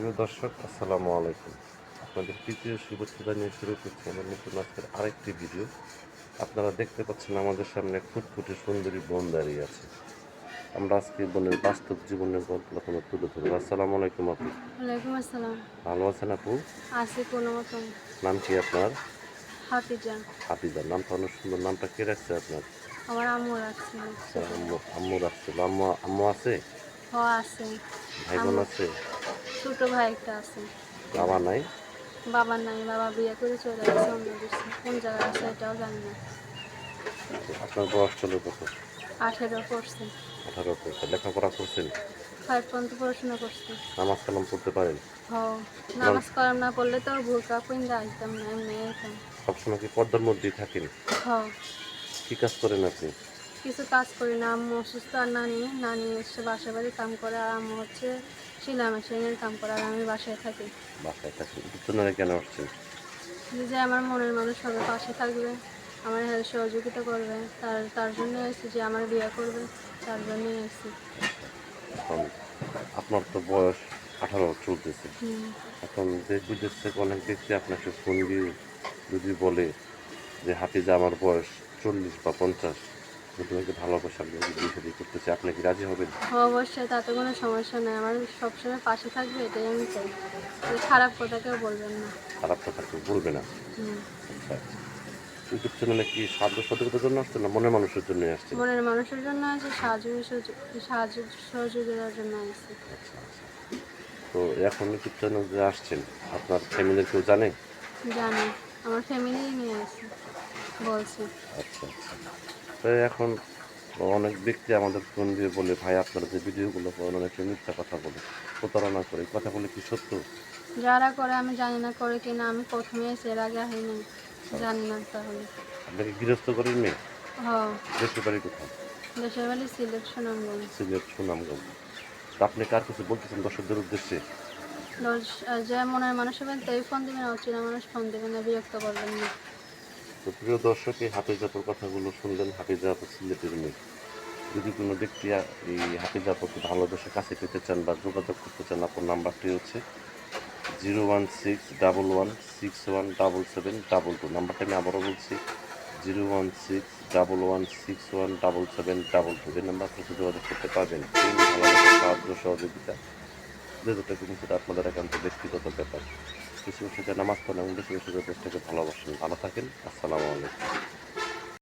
প্রিয় দর্শক আসসালামু আলাইকুম। আপনাদের তৃতীয় শুভেচ্ছা নিয়ে শুরু করছি আমার নতুন আজকের আরেকটি ভিডিও। আপনারা দেখতে পাচ্ছেন আমাদের সামনে ফুটফুটে সুন্দরী বোন দাঁড়িয়ে আছে। আমরা আজকে বোনের বাস্তব জীবনের গল্প আপনার তুলে ধরবো। আসসালামু আলাইকুম আপু। ওয়ালাইকুম আসসালাম। ভালো আছেন আপু? আছি কোনো মতন। নাম কি আপনার? হাফিজা। হাফিজা নামটা অনেক সুন্দর। নামটা কে রাখছে আপনার? আমার আম্মু রাখছে। আম্মু আম্মু রাখছিল আম্মু আম্মু আছে? আছে। ভাই বোন আছে? ছোট ভাই একটা আছে। বাবা নাই? বাবা নাই বাবা বিয়ে করে চলে গেছে অন্য দেশে। কোন জায়গায় আছে এটাও জানি না। আপনার বয়স চলে কত? আঠেরো পড়ছে। আঠারো বছর লেখাপড়া করছেন? ফাইভ পর্যন্ত পড়াশোনা করছে। নামাজ কালাম পড়তে পারেন? হ নামাজ করাম না পড়লে তো ভুলকা পিন্দা আসতাম না এমনি যেতাম সবসময় কি পর্দার মধ্যেই থাকেন? হ। কি কাজ করেন আপনি? কিছু কাজ করি না আম্মু অসুস্থ আর নানি। নানি এসে বাসা বাড়ি কাম করে আর আম্মু হচ্ছে শিলা মেশিনের কাম করে আর আমি বাসায় থাকি। বাসায় থাকেন দুজনে কেন আসছেন? যে আমার মনের মানুষ সবার পাশে থাকবে আমার হেল্প সহযোগিতা করবে তার তার জন্য এসেছি যে আমার বিয়ে করবে তার জন্যই এসেছি আপনার তো বয়স আঠারো চলতেছে। এখন বিদেশ থেকে অনেক ব্যক্তি আপনাকে ফোন দিয়ে যদি বলে যে হাফিজা আমার বয়স চল্লিশ বা পঞ্চাশ আমি তোমাকে ভালোবাসা আমি বিয়ে শাদী করতেছি আপনি কি রাজি হবেন? অবশ্যই তাতে কোনো সমস্যা নেই। আমার সবসময় পাশে থাকবে এটাই আমি চাই। খারাপ কথা কেউ বলবেন না। খারাপ কথা কেউ বলবে না? হুম। আচ্ছা ইউটিউব চ্যানেলে কি সাহায্য সতর্কতার জন্য আসছে না মনের মানুষের জন্য আসছে? মনের মানুষের জন্য আছে সাহায্য সাহায্য সহযোগিতার জন্য আছে আচ্ছা আচ্ছা। তো এখন ইউটিউব চ্যানেল যে আসছেন আপনার ফ্যামিলির কেউ জানে? জানি। আমার ফ্যামিলি নিয়ে আছে বলছে। আচ্ছা আচ্ছা। তো এখন অনেক ব্যক্তি আমাদের ফোন দিয়ে বলে ভাই আপনারা যে ভিডিওগুলো করেন অনেকে মিথ্যা কথা বলে। প্রতারণা করে। কথা বলে কি সত্য? যারা করে আমি জানি না করে কিনা আমি প্রথমে এসে এর আগে হয়নি জানি না তাহলে। আপনাকে গৃহস্থ করেন মেয়ে হ দেশের বাড়ি কোথায়? দেশের বাড়ি সিলেকশন আমি সিলেট সুনামগঞ্জ। তো আপনি কার কিছু বলতেছেন দর্শকদের উদ্দেশ্যে? দশ- যে মনের মানুষ হবেন তাই ফোন দেবেন অচেনা মানুষ ফোন দেবেন না বিরক্ত করবেন না। তো প্রিয় দর্শক, এই হাফিজাপুর কথাগুলো শুনলেন হাফিজাপুর সিলেটের মেয়ে। যদি কোনো ব্যক্তি এই হাফিজাপুরকে ভালোবেসে কাছে পেতে চান বা যোগাযোগ করতে চান, আপনার নাম্বারটি হচ্ছে zero one six double one six one double seven double two. নাম্বারটা আমি আবারও বলছি, zero one six double one six one double seven double two. এই নাম্বার থেকে যোগাযোগ করতে পারবেন সাহায্য সহযোগিতা, যে যেটা কিন্তু আপনাদের একান্ত ব্যক্তিগত ব্যাপার। কিছু সেটা নামাজ পড়েন বেশি বেশি করে দেশটাকে ভালোবাসেন। ভালো থাকেন। আসসালামু আলাইকুম।